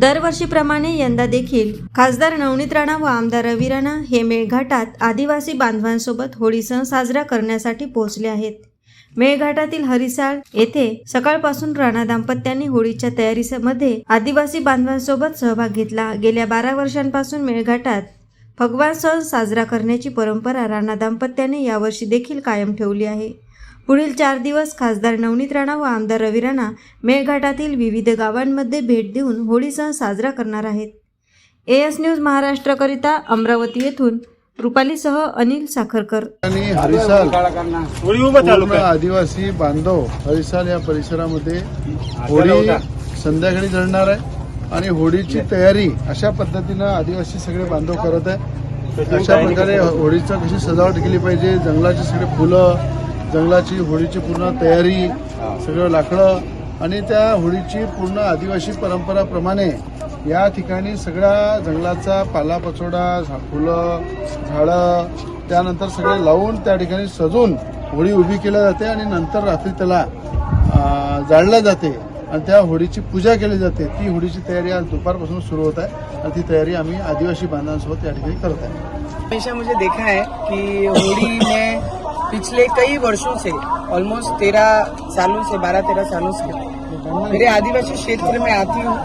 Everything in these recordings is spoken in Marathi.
दरवर्षीप्रमाणे यंदा देखील खासदार नवनीत राणा व आमदार रवी राणा हे मेळघाटात आदिवासी बांधवांसोबत होळी सण साजरा करण्यासाठी पोहोचले आहेत. मेळघाटातील हरिसाळ येथे सकाळपासून राणा दाम्पत्यांनी होळीच्या तयारीमध्ये आदिवासी बांधवांसोबत सहभाग घेतला. गेल्या बारा वर्षांपासून मेळघाटात भगवान सण साजरा करण्याची परंपरा राणा दाम्पत्याने यावर्षी देखील कायम ठेवली आहे. पुढील चार दिवस खासदार नवनीत राणा व आमदार रवी राणा मेळघाटातील विविध गावांमध्ये भेट देऊन होळी सण साजरा करणार आहेत. ए एस न्यूज महाराष्ट्रकरिता अमरावती येथून रुपालीसह अनिल साखरकर. आणि हरिसाल पूर्ण आदिवासी बांधव हरिसाल या परिसरामध्ये होळी संध्याकाळी जळणार आहे. आणि होळीची तयारी अशा पद्धतीनं आदिवासी सगळे बांधव करत आहे. अशा प्रकारे होळीचं कशी सजावट केली पाहिजे जंगलाची सगळे फुलं जंगलाची होळीची पूर्ण तयारी सगळं लाकडं आणि त्या होळीची पूर्ण आदिवासी परंपराप्रमाणे या ठिकाणी सगळ्या जंगलाचा पालापचोडा झा फुलं झाडं त्यानंतर सगळे लावून त्या ठिकाणी सजून होळी उभी केल्या जाते आणि नंतर रात्री त्याला जाळल्या जाते आणि त्या होळीची पूजा केली जाते. ती होळीची तयारी आज दुपारपासून सुरू होत आहे आणि ती तयारी आम्ही आदिवासी बांधवांसोबत या ठिकाणी करत आहे. हमेशा मुझे देखा है कि होली में पिछले कई वर्षों से ऑलमोस्ट तेरह सालों से बारह तेरह सालों से मेरे आदिवासी क्षेत्र में आती हूँ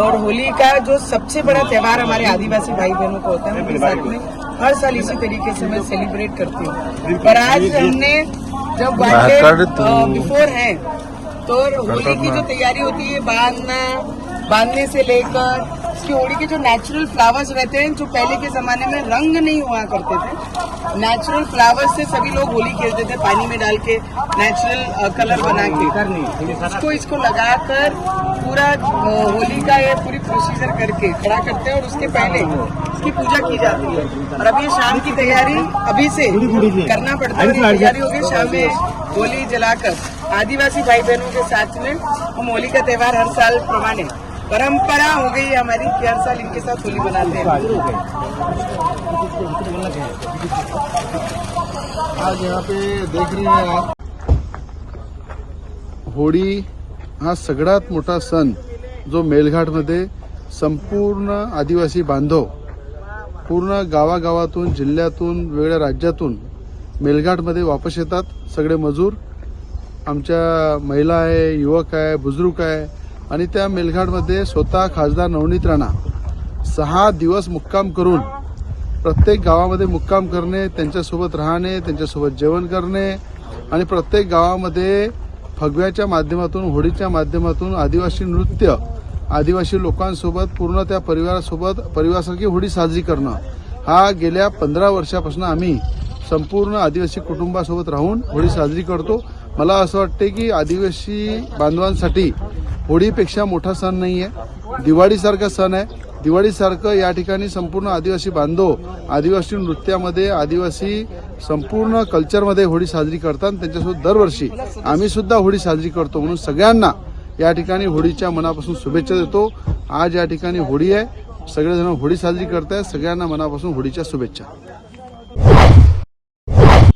और होली का जो सबसे बड़ा त्यौहार हमारे आदिवासी भाई बहनों को होता है उनके साथ में हर साल इसी तरीके से मैं सेलिब्रेट करती हूँ। पर आज हमने जब बिफोर है तो होली की जो तैयारी होती है बांधना बांधने से लेकर इसकी होली के जो नेचुरल फ्लावर्स रहते हैं, जो पहले के जमाने में रंग नहीं हुआ करते थे नेचुरल फ्लावर्स से सभी लोग होली खेलते थे, पानी में डाल के नेचुरल कलर बना के। उसको इसको लगाकर पूरा होली का ये पूरी प्रोसीजर करके खड़ा करते हैं और उसके पहले इसकी पूजा की जाती है। और अभी शाम की तैयारी अभी से करना पड़ता है। ये तैयारी होगी शाम में होली जलाकर। आदिवासी भाई बहनों के साथ में हम होली का त्यौहार हर साल प्रमाणे परंपरा हो गई है हमारी कि हर साल इनके साथ होली बनाते हैं। आज यहाँ पे देख रहे हैं आप होळी हा सगळ्यात मोठा सण जो मेलघाटमध्ये संपूर्ण आदिवासी बांधव पूर्ण गावागावातून जिल्ह्यातून वेगळ्या राज्यातून मेलघाटमध्ये वापस येतात. सगळे मजूर आमच्या महिला आहे युवक आहे बुजुर्ग आहे आणि त्या मेलघाटमध्ये स्वतः खासदार नवनीत राणा सहा दिवस मुक्काम करून प्रत्येक गावामध्ये मुक्काम करणे त्यांच्यासोबत राहणे त्यांच्यासोबत जेवण करणे आणि प्रत्येक गावामध्ये फगव्याच्या माध्यमातून होळीच्या माध्यमातून आदिवासी नृत्य आदिवासी लोकांसोबत पूर्ण त्या परिवारासोबत परिवारासारखी होळी साजरी करणं. हा गेल्या पंधरा वर्षापासून आम्ही संपूर्ण आदिवासी कुटुंबासोबत राहून होळी साजरी करतो. मला असं वाटते की आदिवासी बांधवांसाठी होळीपेक्षा मोठा सण नाही आहे दिवाळीसारखा सण आहे. दिवाळीसारखं या ठिकाणी संपूर्ण आदिवासी बांधव आदिवासी नृत्यामध्ये आदिवासी संपूर्ण कल्चरमध्ये होळी साजरी करतात. त्यांच्यासोबत दरवर्षी आम्ही सुद्धा होळी साजरी करतो. म्हणून सगळ्यांना या ठिकाणी होळीच्या मनापासून शुभेच्छा देतो. आज या ठिकाणी होळी आहे. सगळेजण होळी साजरी करतायत. सगळ्यांना मनापासून होळीच्या शुभेच्छा.